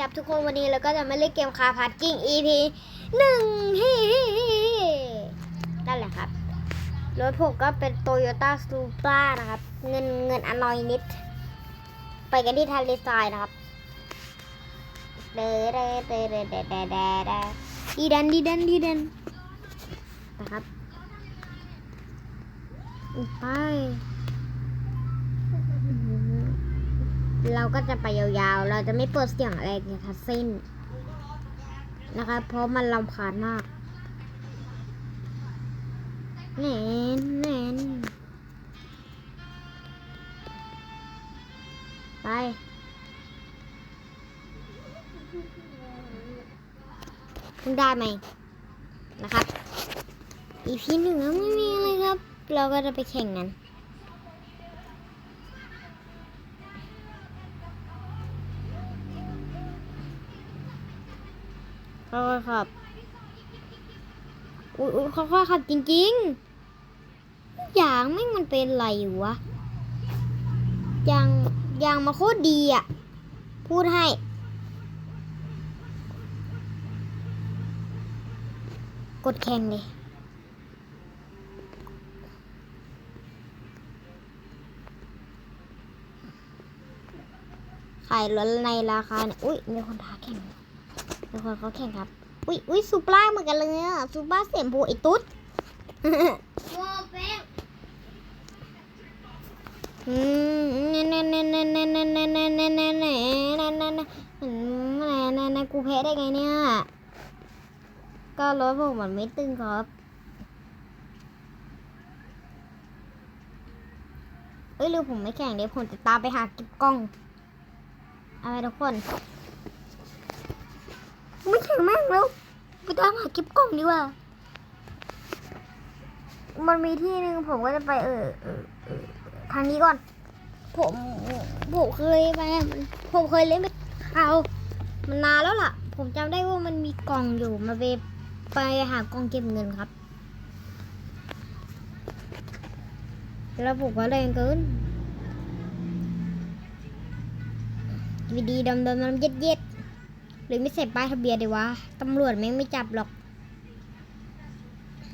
ครับทุกคนวันนี้เราก็จะมาเล่นเกมคาพาร์กิ้ง EP หนึ่งฮิฮิฮิฮินั่นแหละครับ รถผมก็เป็นโตโยต้าซูปรานะครับ เงินเงินอนอยนิด ไปกันที่ทะเลทรายนะครับเดเดเดเดเดเดเดเดดีดันดีดันดีดันนะครับไป เราก็จะไปยาวๆ เราจะไม่เปิดเสียงอะไรเลยทั้งสิ้นนะคะ เพราะมันรำคาญมากแหนนแหนนไปคุณได้ไหมนะครับ อีพีหนึ่งไม่มีอะไรครับ เราก็จะไปแข่งกัน ค่อยๆขับอุ้ยค่อยๆขับจริงๆอย่างไม่มันเป็นไรอยู่วะยางยางมาโคตรดีอะ พูดให้กดแข่งเลยขายรถในราคาเนี่ย อุ้ยมีคนท้าแข่ง ทุกคนเขาแข่งครับ อุ้ยอุ้ยซูปราเหมือนกันเลยอะซูปราเสียมพูไอ้ตุ๊ดโมเป๊ะอืมเน่เน่เน่เน่เน่เน่เน่เน่เน่เน่เน่เน่เน่เน่อืมแน่แน่แน่กูแพ้ได้ไงเนี่ย ก็รถผมมันไม่ตึงครับเอ้ยหรือผมไม่แข่งเดี๋ยวผมจะตามไปหาเก็บกล้องเอาไปทุกคน ไม่แข่งแม่งแล้วไปตามหาเก็บกล้องดีกว่า มันมีที่หนึ่งผมก็จะไปเออเออเออทางนี้ก่อน ผมผมเคยไปผมเคยเล่นไปเขามันนานแล้วล่ะ ผมจำได้ว่ามันมีกล่องอยู่มาไปไปหากล่องเก็บเงินครับ แล้วผมก็แรงเกินวีดีดำดำดำเย็ดเย็ด หรือไม่ใส่ป้ายทะเบียนดีวะ ตำรวจแม่งไม่จับหรอก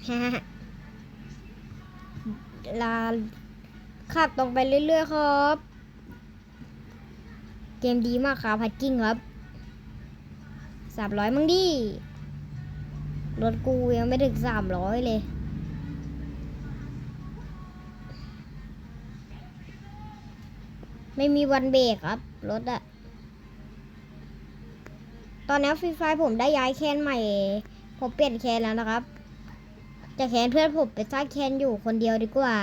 ฮ่าฮ่าลาขับตรงไปเรื่อย ๆ ครับ เกมดีมากครับพัดกิ้งครับสามร้อยมั้งดิ รถกูยังไม่ถึงสามร้อยเลยไม่มีวันเบรกครับ รถอะ ตอนนี้ฟรีไฟผมได้ย้ายแคนใหม่ ผมเปลี่ยนแคนแล้วนะครับ จะแคนเพื่อนผมไปสร้างแคนอยู่คนเดียวดีกว่า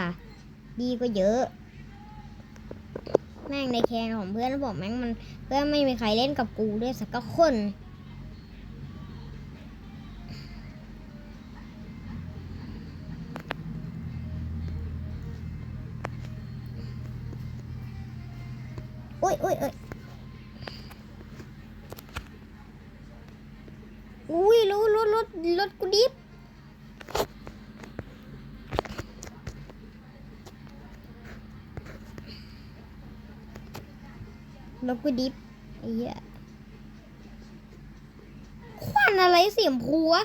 ดีกว่าเยอะ แม่งในแคนของเพื่อนผมแม่งมัน เพื่อนไม่มีใครเล่นกับกูด้วยสักคนอุ้ยอุ้ยอุ้ยอุ้ยรถ รถกูดิบรถกูดิบไอ้เหี้ยควันอะไรเสียมพูวะ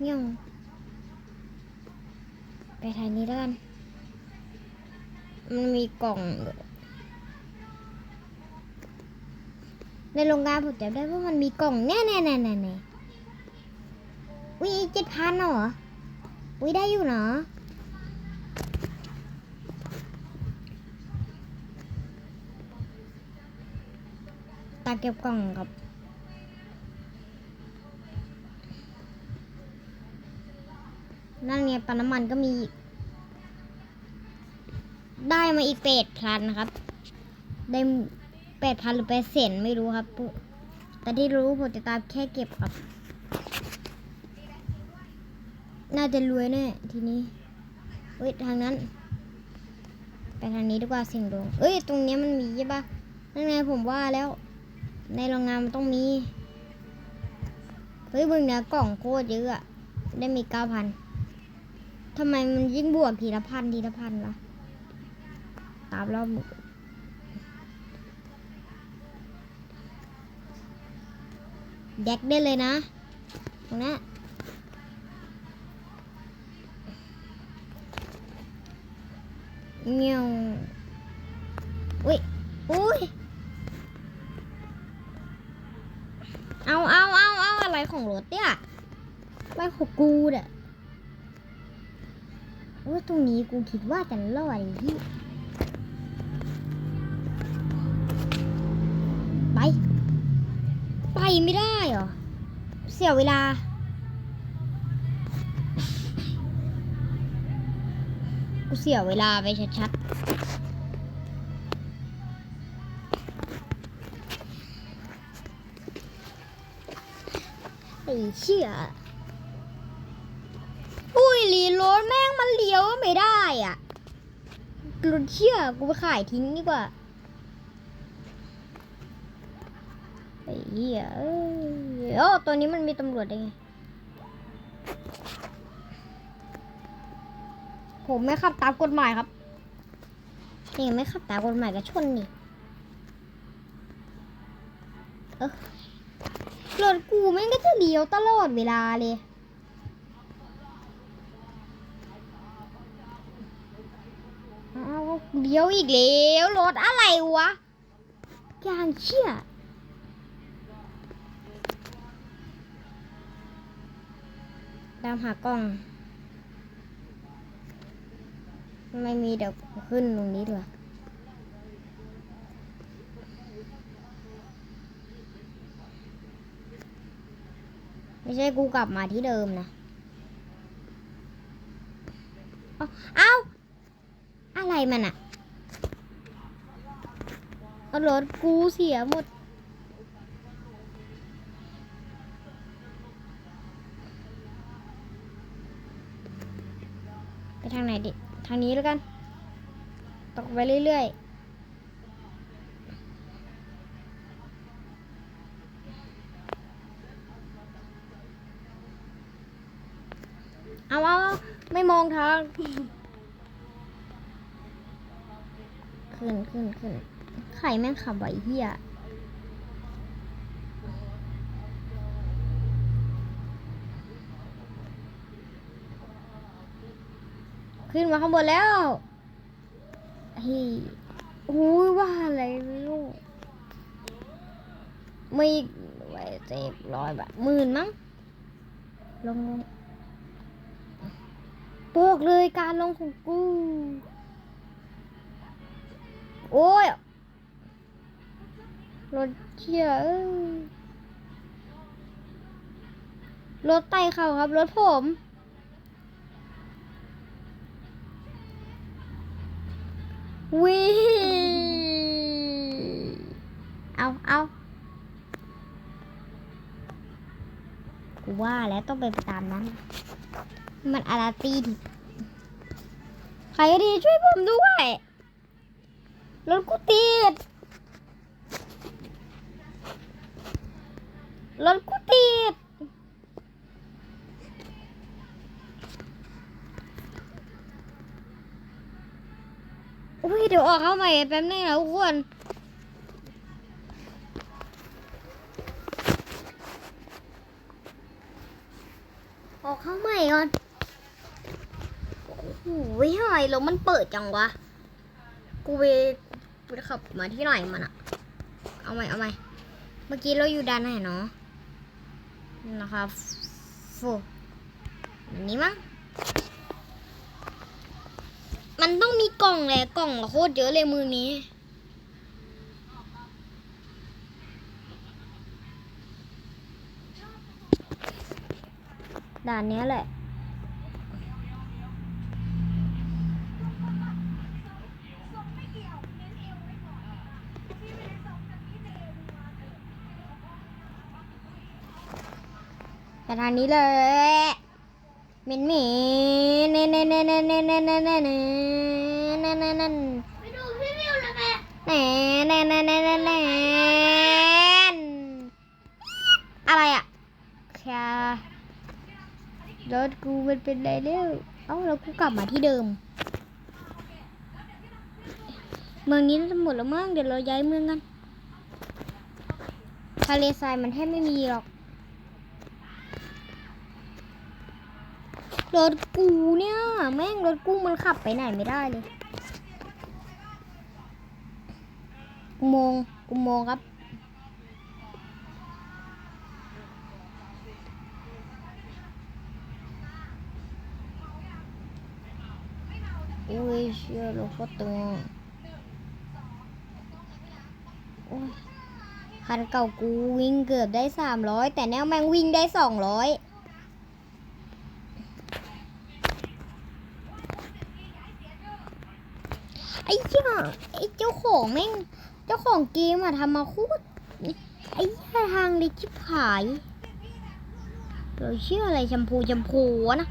เงี้ยไปทางนี้แล้วกัน มันมีกล่อง ในโรงงานผมจำได้ว่ามันมีกล่องแน่แน่แน่แน่แน่อุ้ยเจ็ดพันเหรออุ้ยได้อยู่เนาะตาเก็บกล่องครับนั่นไงปั๊มน้ำมันก็มีอีก ได้มาอีกแปดพันนะครับ ได้ แปดพันหรือแปดเซนไม่รู้ครับ แต่ที่รู้ผมจะตามแค่เก็บครับ น่าจะรวยแน่ทีนี้เฮ้ยทางนั้น ไปทางนี้ดีกว่าเสียงดวงเอ้ย ตรงนี้มันมีใช่ปะนั่นไงผมว่าแล้ว ในโรงงานมันต้องมี เฮ้ยมึงเนี่ยกล่องโคตรเยอะอะได้มีเก้าพันทำไมมันยิ่งบวกทีละพันทีละพันละตามรอบ แดกได้เลยนะตรงนี้เงี้ยวอุ้ยอุ้ยเอาเอาเอาเอาอะไรของรถเนี่ยอะไรของกูเนี่ยว่าตรงนี้กูคิดว่าจะรอดไอ้ที่ ไม่ได้เหรอ เสียเวลา กูเสียเวลาไปชัดๆไอ้เชี่ยอุ้ยลีรถแม่งมันเลี้ยวไม่ได้อะรถเชี่ยกูไปขายทิ้งดีกว่า เหี้ยเอ้ยโอ้ตัวนี้มันมีตำรวจได้ไงผมไม่ขับตามกฎหมายครับ นี่ไม่ขับตามกฎหมายก็ชนนี่เออรถกูแม่งก็จะเลี้ยวตลอดเวลาเลยเอาเลี้ยวอีกแล้วรถอะไรวะยางเชี่ย ตามหากล้อง ไม่มีเดี๋ยวขึ้นตรงนี้ดีกว่าไม่ใช่กูกลับมาที่เดิมนะ เอาเอาอะไรมันอะรถกูเสียหมดางไหนดิทางนี้แล้วกัน ตกไปเรื่อยๆเอาเอาเอาไม่มองทางขึ้นขึ้นขึ้นไข่แม่งขับไหวเฮีย ขึ้นมาข้างบนแล้วฮ้ยอุ้ยว่าอะไรไม่รู้ไม่ไว้เจ็บร้อยบาทหมื่นมั้งลงลงบอกเลยการลงของกู โอ้ยรถเชี่ยรถไต่เขาครับ รถผม วิเอาเอากูว่าแล้วต้องไปตามนั้น มันอาราตีใครดีช่วยผมด้วยรถกูติดรถกูติด อุ้ย เดี๋ยวออกเข้าใหม่แป๊บนึงนะทุกคนออกเข้าใหม่ก่อนโอ้โหหอยแล้วมันเปิดจังวะ กูไปไปขับมาที่ไหนมันอะเอาใหม่เอาใหม่ เมื่อกี้เราอยู่ด้านไหนเนาะ นะครับฟูนนี้มั้ง มันต้องมีกล่องแหละกล่องโคตรเยอะเลยมือนี้ ด่านนี้แหละแต่ทางนี้เลย เหม็นเหม็นเน่เน่เน่เน่เน่เน่เน่เน่เน่เน่เน่เน่เน่ไปดูพี่มิวเลยแม่แหน่แหน่แหน่แหน่แหน่แหน่อะไรอะแค่รถกูมันเป็นไรเร็วเอ้าแล้วกูกลับมาที่เดิม เมืองนี้น่าจะหมดแล้วมั้งเดี๋ยวเราย้ายเมืองกันทะเลทรายมันแทบไม่มีหรอก รถกูเนี่ย แม่งรถกูมันขับไปไหนไม่ได้เลยอุโมงค์อุโมงค์ครับอุ้ยเชื่อรถก็ตึงโอ้ยคันเก่ากูวิ่งเกือบได้สามร้อยแต่แนวแม่งวิ่งได้สองร้อย อ้เจ้าไอ้เจ้าของแม่ง เจ้าของเกมอะทำมาโคูดไอ้เหี้ยทางเล็กชิบหายเราเชื่ออะไรแชมพูแชมพูวะนะ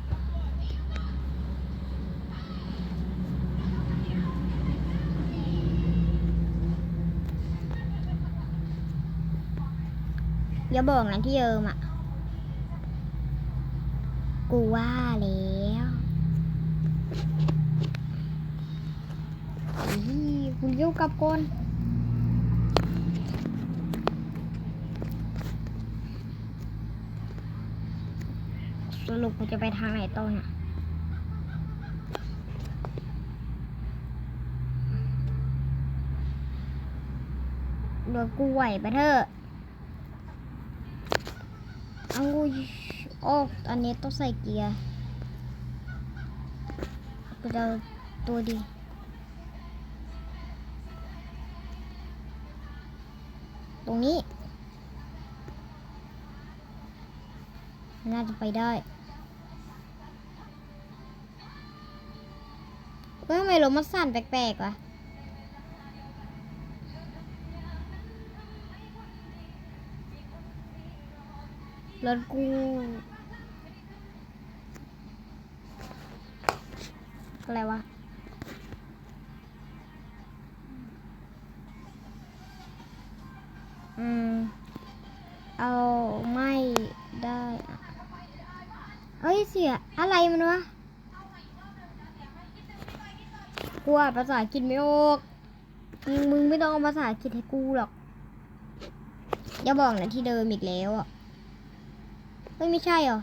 อย่าบอกนะที่เยิมอะ กูว่าแล้วอี คุณยวกลับก่อนสรุปกูจะไปทางไหนต่อเนี่ยเดี๋ยกูไหวไปเถอะเอาโอ้อันนี้ต้องใส่เกียร์ไปเอาตัวดี ตรงนี้ น่าจะไปได้เฮ้ยทำไมรถมันสั่นแปลกๆวะรถกูอะไรวะ อืม เอาไม่ได้เอ้ยเสียอะไรมันวะกูอ่าภาษาอังกฤษไม่ออกมึงมึงไม่ต้องเอาภาษาอังกฤษให้กูหรอก อย่าบอกนะที่เดิมอีกแล้วอะเฮ้ยไม่ใช่เหรอ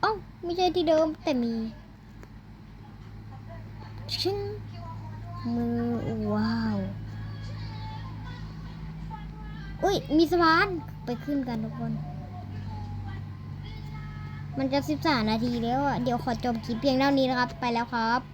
เอ้าไม่ใช่ที่เดิมแต่มี ชิงมือว้าวอุ้ยมีสะพานไปขึ้นกันทุกคน มันจะสิบสามนาทีแล้วอะ เดี๋ยวขอจบคลิปเพียงเท่านี้นะครับ ไปแล้วครับ